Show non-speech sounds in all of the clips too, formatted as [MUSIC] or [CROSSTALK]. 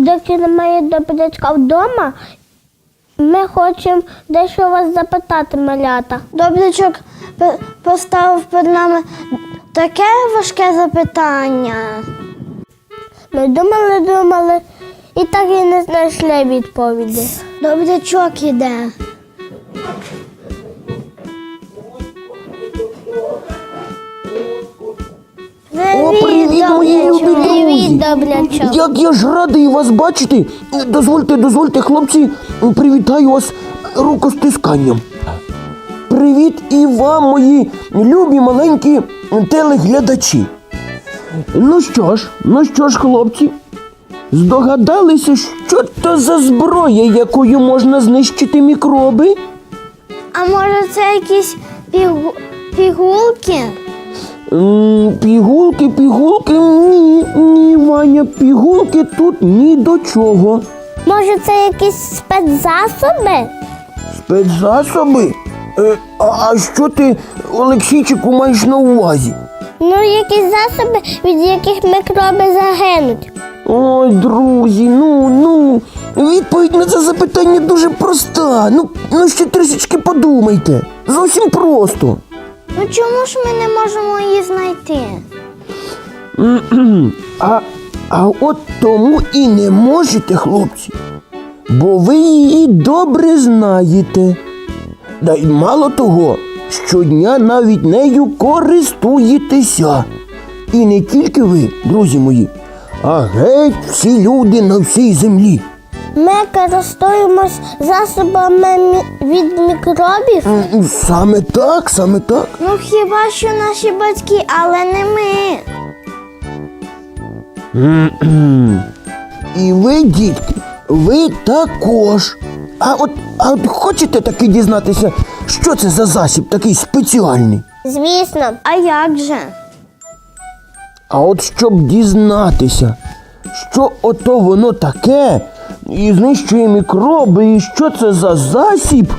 доки немає добрячка вдома, ми хочемо дещо вас запитати, малята. Добрячок поставив перед нами таке важке запитання. Ми думали, думали і так і не знайшли відповіді. Добрячок іде. Привіт, мої любі друзі! Добрячок. Як я ж радий вас бачити. Дозвольте, дозвольте, хлопці, привітаю вас рукостисканням. Привіт і вам, мої любі маленькі телеглядачі. Ну що ж, ну що ж, хлопці, здогадалися, що то за зброя, якою можна знищити мікроби? А може це якісь пігу... пігулки? Пігулки, пігулки, ні, ні, Ваня, пігулки тут ні до чого. Може, це якісь спецзасоби? Спецзасоби? Е, а, а що ти, Олексійчику, маєш на увазі? Ну, якісь засоби, від яких мікроби загинуть. Ой, друзі, ну, ну, відповідь на це запитання дуже проста. Ну, ну ще трішечки подумайте. Зовсім просто. Ну чому ж ми не можемо її знайти? [CLEARS THROAT] А, а от тому і не можете, хлопці, бо ви її добре знаєте. Да й мало того, щодня навіть нею користуєтеся. І не тільки ви, друзі мої, а геть всі люди на всій землі. Ми користуємось засобами від мікробів. Саме так, саме так. Ну хіба що наші батьки, але не ми. І ви, дітки, ви також. А от, а от хочете таки дізнатися, що це за засіб такий спеціальний? Звісно, А як же? А от щоб дізнатися, що ото воно таке, і знищує мікроби, і що це за засіб,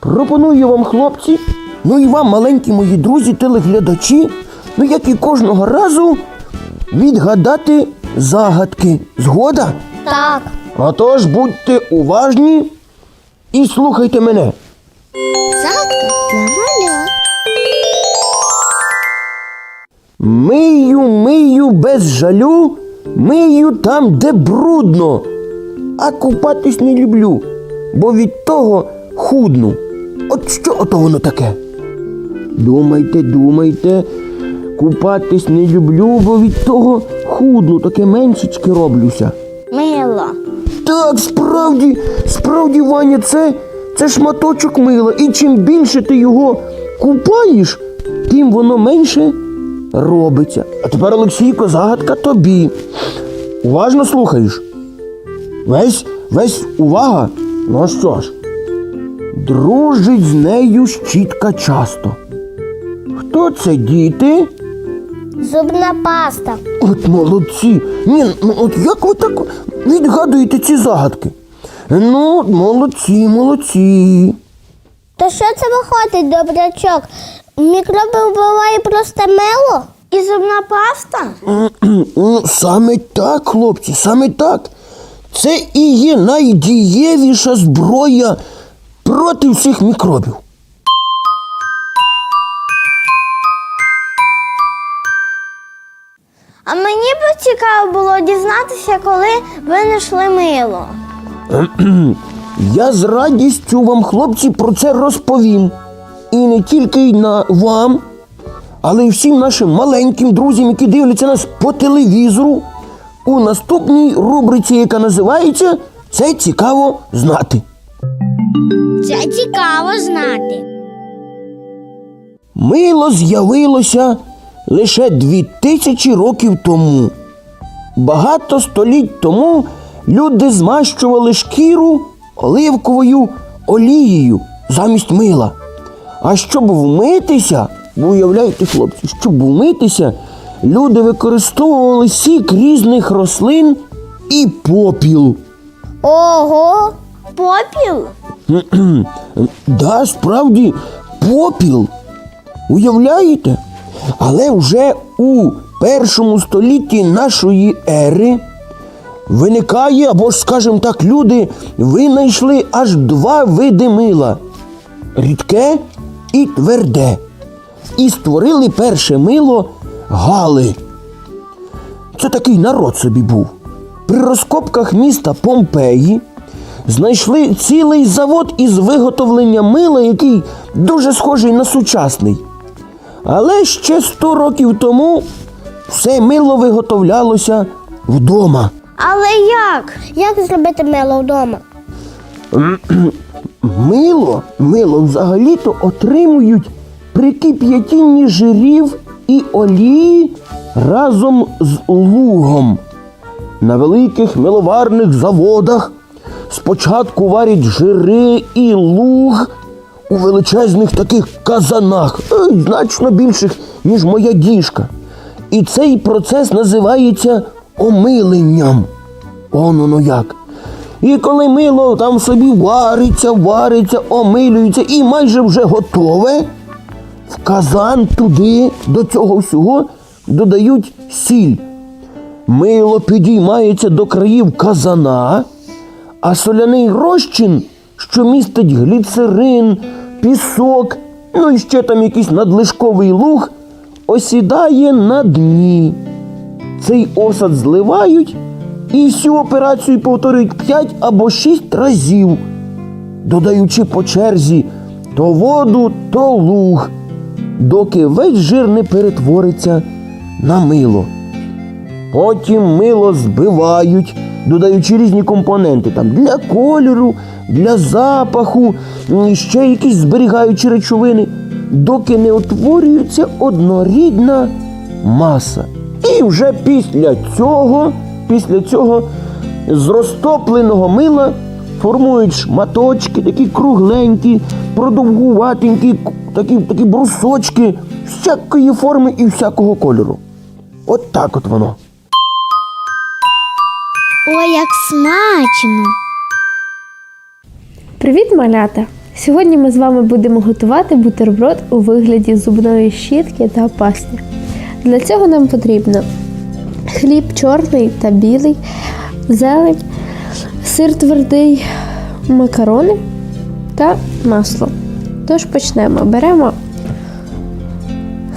пропоную вам, хлопці, ну і вам, маленькі мої друзі, телеглядачі, ну як і кожного разу, відгадати загадки. Згода? так. А тож будьте уважні і слухайте мене. Загадка для малят. Мию, мию без жалю, мию там, де брудно, а купатись не люблю, бо від того худну. От що ото воно таке? Думайте, думайте, купатись не люблю, бо від того худну, таке меншечки роблюся. Мило. Так, справді, справді, Ваня, це, це шматочок мила. І чим більше ти його купаєш, тим воно менше робиться. А тепер, Олексійко, загадка тобі. Уважно слухаєш. Весь, весь увага. Ну що ж, дружить з нею щітка часто. Хто це діти? Зубна паста. От молодці. Ні, ну от як ви так відгадуєте ці загадки? Ну, от молодці, молодці. То що це виходить, добрячок? Мікроби вбиває просто мило? І зубна паста? Ну, Саме так, хлопці, саме так. Це і є найдієвіша зброя проти всіх мікробів. А мені б цікаво було дізнатися, коли винайшли мило. [CLEARS THROAT] Я з радістю вам, хлопці, про це розповім. І не тільки й на вам, але й всім нашим маленьким друзям, які дивляться нас по телевізору, у наступній рубриці, яка називається Це цікаво знати. Це цікаво знати. Мило з'явилося лише дві тисячі років тому. Багато століть тому люди змащували шкіру оливковою олією замість мила. А щоб вмитися, ви уявляєте, хлопці, щоб вмитися, люди використовували сік різних рослин і попіл. Ого! Попіл? [CLEARS THROAT] Да, справді, попіл. Уявляєте? Але вже у першому столітті нашої ери виникає, або ж, скажімо так, люди винайшли аж два види мила рідке і тверде. І створили перше мило Гали. Це такий народ собі був. При розкопках міста Помпеї знайшли цілий завод із виготовлення мила, який дуже схожий на сучасний. Але ще 100 років тому все мило виготовлялося вдома. Але як? Як зробити мило вдома? [CLEARS THROAT] Мило, мило взагалі-то отримують при кип'ятінні жирів і олії разом з лугом. На великих миловарних заводах спочатку варять жири і луг у величезних таких казанах, е, значно більших, ніж моя діжка. І цей процес називається омиленням. Он воно як. І коли мило там собі вариться, вариться, омилюється і майже вже готове, в казан туди до цього всього додають сіль. Мило підіймається до країв казана, а соляний розчин, що містить гліцерин, пісок, ну і ще там якийсь надлишковий луг, осідає на дні. Цей осад зливають і всю операцію повторюють 5 або 6 разів, додаючи по черзі то воду, то луг, доки весь жир не перетвориться на мило. Потім мило збивають, додаючи різні компоненти там, для кольору, для запаху, ще якісь зберігаючі речовини, доки не утворюється однорідна маса. І вже після цього, після цього з розтопленого мила формують шматочки, такі кругленькі, продовгуватенькі, такі, такі брусочки всякої форми і всякого кольору. От так от воно. Ой, як смачно! Привіт, малята! Сьогодні ми з вами будемо готувати бутерброд у вигляді зубної щітки та пасти. Для цього нам потрібно хліб чорний та білий, зелень, сир твердий, макарони та масло. Тож почнемо. Беремо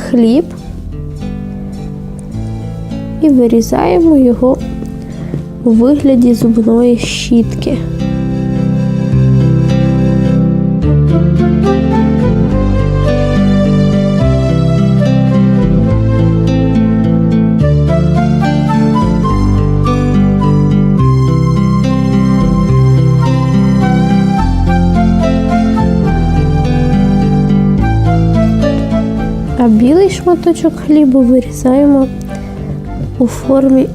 хліб і вирізаємо його у вигляді зубної щітки. Білий шматочок хлібу вирізаємо у формі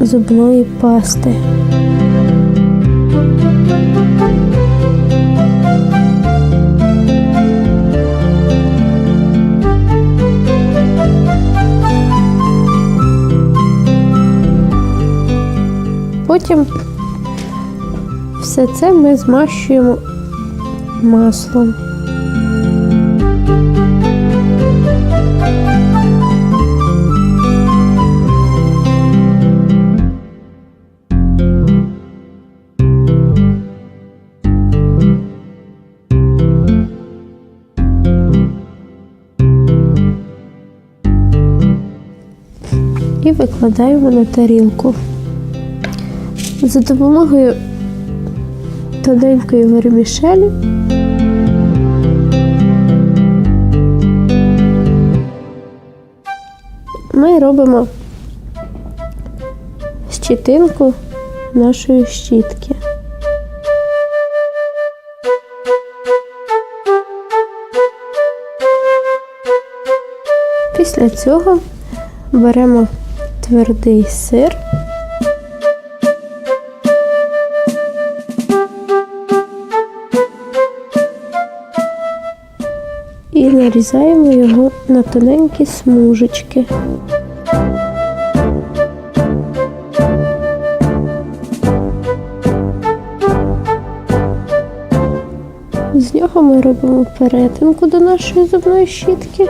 зубної пасти. Потім все це ми змащуємо маслом. Викладаємо на тарілку. За допомогою тоненької вермішелі ми робимо щітинку нашої щітки. Після цього беремо твердий сир. І нарізаємо його на тоненькі смужечки. З нього ми робимо перетинку до нашої зубної щітки.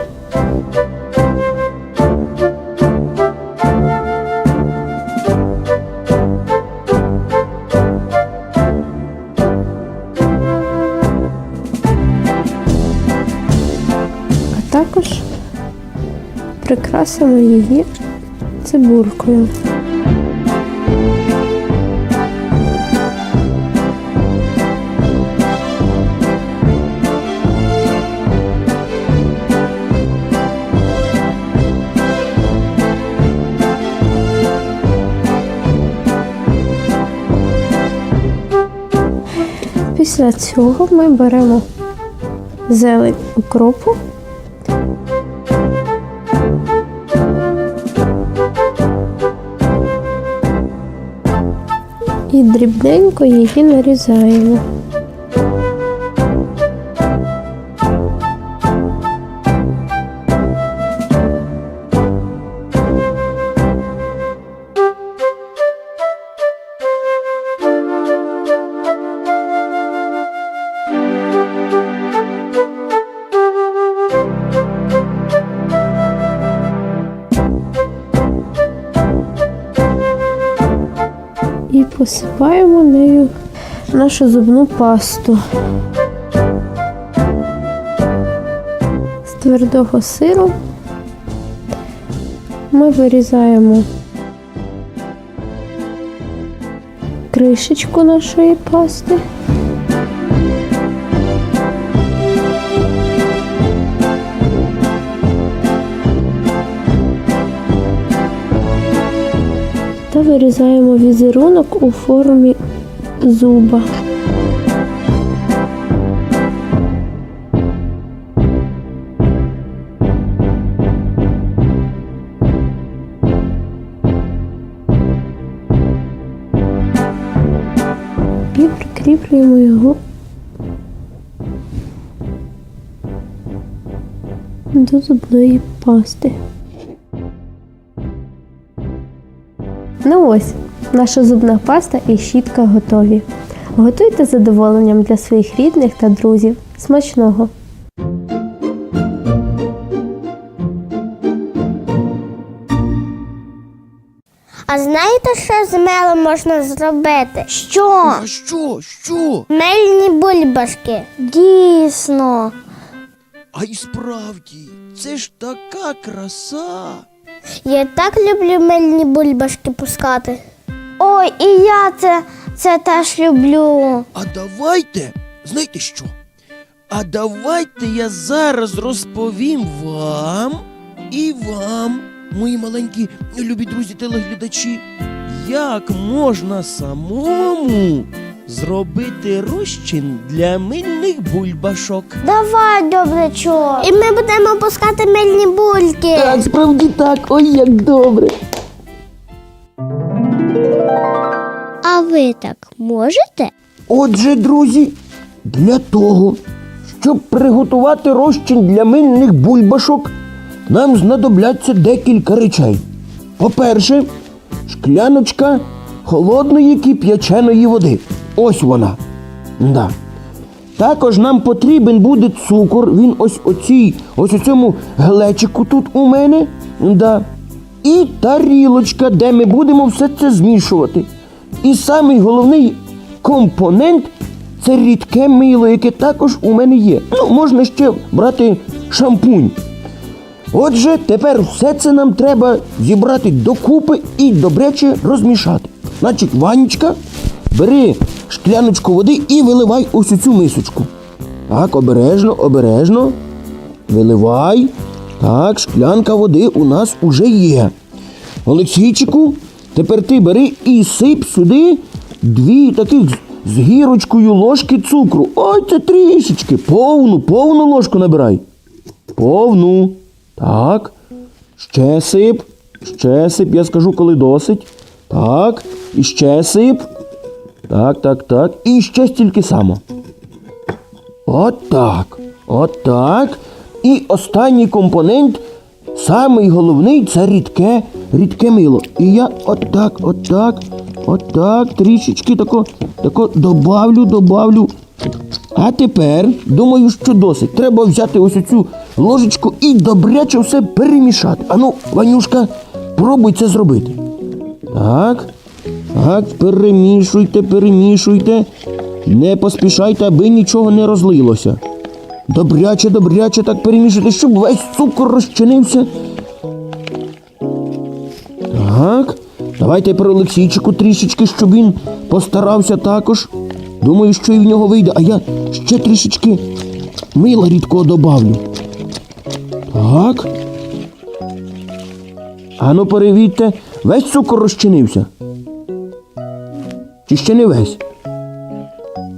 Прикрасимо її цибулькою. Після цього ми беремо зелень укропу. І дрібненько її нарізаємо. І посипаємо нею нашу зубну пасту. З твердого сиру ми вирізаємо кришечку нашої пасти. Та вирізаємо візерунок у формі зуба. І прикріплюємо його до зубної пасти. Ну ось, наша зубна паста і щітка готові. Готуйте з задоволенням для своїх рідних та друзів. Смачного! А знаєте, що з мелом можна зробити? Що? А що? Що? Мельні бульбашки. Дійсно. А й справді, це ж така краса. Я так люблю мельні бульбашки пускати. Ой, і я це, це теж люблю. А давайте, знаєте що? А давайте я зараз розповім вам і вам, мої маленькі любі друзі телеглядачі, як можна самому зробити розчин для мильних бульбашок. Давай, добрячок. І ми будемо пускати мельні бульки. Так, справді так, ой, як добре. А ви так можете? Отже, друзі, для того, щоб приготувати розчин для мильних бульбашок, нам знадобляться декілька речей. По-перше, шкляночка холодної кип'яченої води. Ось вона. Да. Також нам потрібен буде цукор. Він ось оцій, ось у цьому глечику тут у мене. Да. І тарілочка, де ми будемо все це змішувати. І самий головний компонент це рідке мило, яке також у мене є. Ну, можна ще брати шампунь. Отже, тепер все це нам треба зібрати докупи і добряче розмішати. Значить, Ванечка, бери шкляночку води і виливай ось у цю мисочку. Так, обережно, обережно. Виливай. Так, шклянка води у нас уже є. Олексійчику, тепер ти бери і сип сюди дві таких з- гірочкою ложки цукру. Ой, це трішечки. Повну, повну ложку набирай. Повну. Так. Ще сип. Ще сип. Я скажу, коли досить. Так. І ще сип. Так, так, так. І ще стільки само. От так. От так. І останній компонент, самий головний це рідке, рідке мило. І я отак, отак, отак, трішечки тако, тако добавлю, добавлю. А тепер, думаю, що досить. Треба взяти ось оцю ложечку і добряче все перемішати. Ану, Ванюшка, пробуй це зробити. Так. Так, перемішуйте, перемішуйте. Не поспішайте, аби нічого не розлилося. Добряче, добряче так перемішуйте, щоб весь цукор розчинився Давайте про Олексійчику трішечки, щоб він постарався також. Думаю, що і в нього вийде, а я ще трішечки мила рідкого добавлю. Так. Ану, перевірте, весь цукор розчинився. Чи ще не весь?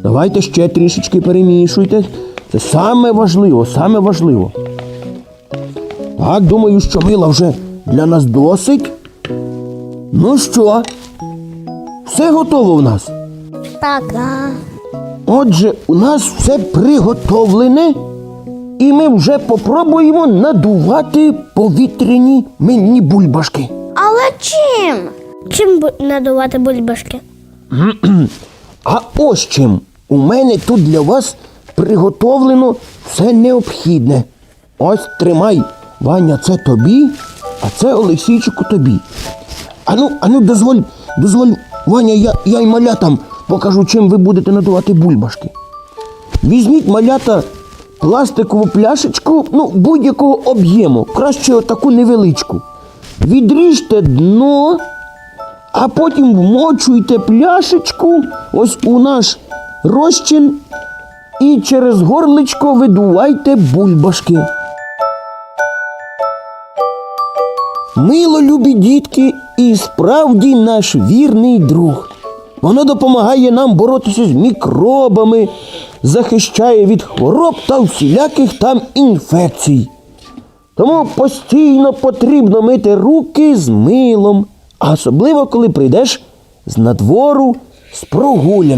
Давайте ще трішечки перемішуйте. Це саме важливо, саме важливо. Так, думаю, що мила вже для нас досить. Ну що? Все готово в нас. Так. Отже, у нас все приготовлене, і ми вже попробуємо надувати повітряні мильні бульбашки. Але чим? Чим надувати бульбашки? А ось чим. У мене тут для вас приготовлено все необхідне. Ось тримай, Ваня, це тобі, а це Олексійчику тобі. Ану, ану, дозволь, дозволь, Ваня, я, я й малятам покажу, чим ви будете надувати бульбашки. Візьміть малята пластикову пляшечку, ну, будь-якого об'єму, краще отаку невеличку. Відріжте дно, а потім вмочуйте пляшечку ось у наш розчин і через горличко видувайте бульбашки. Мило любі дітки і справді наш вірний друг. Воно допомагає нам боротися з мікробами, захищає від хвороб та всіляких там інфекцій. Тому постійно потрібно мити руки з милом, а особливо коли прийдеш з надвору з прогулянки.